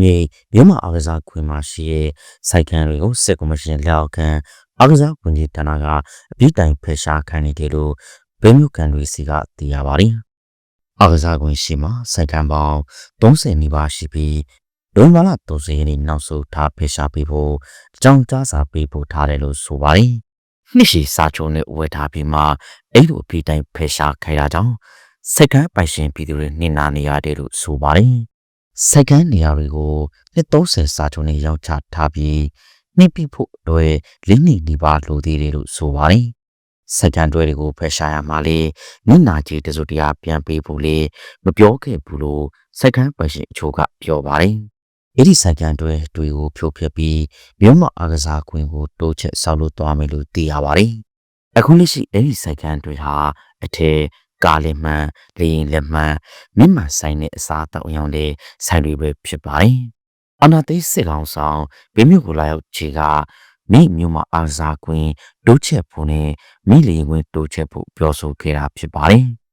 မြေမြန်မာအားကစားခွင်မှာရှိတဲ့စိုက်ခန်းတွေကိုစစ်ကော်မရှင်လက်အောက်ခံအားကစားဝန်ကြီးဌာနကအပြစ်တိုင်ဖယ်ရှားခံနေတယ်လို့ဗိမြို့ကန်တွေစီကသိရပါတယ်။အားကစားခွင်ရှိမှာစိုက်ခန်းပေါင်း30နီးပါးရှိပြီးဒုံမာလာ30ရက်နေ့နောက်ဆုံးထားဖယ်ရှားပေးဖို့အကြောင်းကြားစာပေးပို့ထားတယ်လို့ဆိုပါတယ်။နှစ်ရှည်စာချုပ်နဲ့ဝယ်ထားပြီးမှအဲ့လိုအပြစ်တိုင်ဖယ်ရှားခိုင်းတာကြောင့်စက္ကန့်ပိုင်ရှင်ပြည်သူတွေနှင်နာနေရတယ်လို့ဆိုပါတယ်။ စက္ကန့်နေရာတွေကိုနှစ်30စာချုပ်နဲ့ရောက်ချထားပြီးနှိပ်ပိဖို့အတွက်လေးနှစ်ဒီပါလိုသေးတယ်လို့ဆိုပါတယ်။စက္ကန့်တွဲတွေကိုဖယ်ရှားရမှာလေနင့်နာကြီးတစုတရားပြန်ပေးဖို့လေမပြောခဲ့ဘူးလို့စက္ကန့်ပိုင်ရှင်အချို့ကပြောပါတယ်။အဲ့ဒီစက္ကန့်တွဲတွေကိုဖြိုဖျက်ပြီးမြို့မအားကစားခွင်ကိုတိုးချက်ဆောက်လုပ်သွားမယ်လို့သိရပါတယ်။အခုလက်ရှိအဲ့ဒီစက္ကန့်တွေဟာအထက် ကားလက်မှန်လေရင်လက်မှန်မြင့်မှန်ဆိုင်တဲ့အစားအသောက်အရောင်တွေဆိုင်တွေပဲဖြစ်ပါတယ်။အနာသိစစ်ကောင်ဆောင်ဘေးမြို့ကိုလာရောက်ခြေကမိမြို့မှာအားစားခွင့်တိုးချက်ဖို့နဲ့မိလေခွင့်တိုးချက်ဖို့ပြောဆိုခဲ့တာဖြစ်ပါတယ်။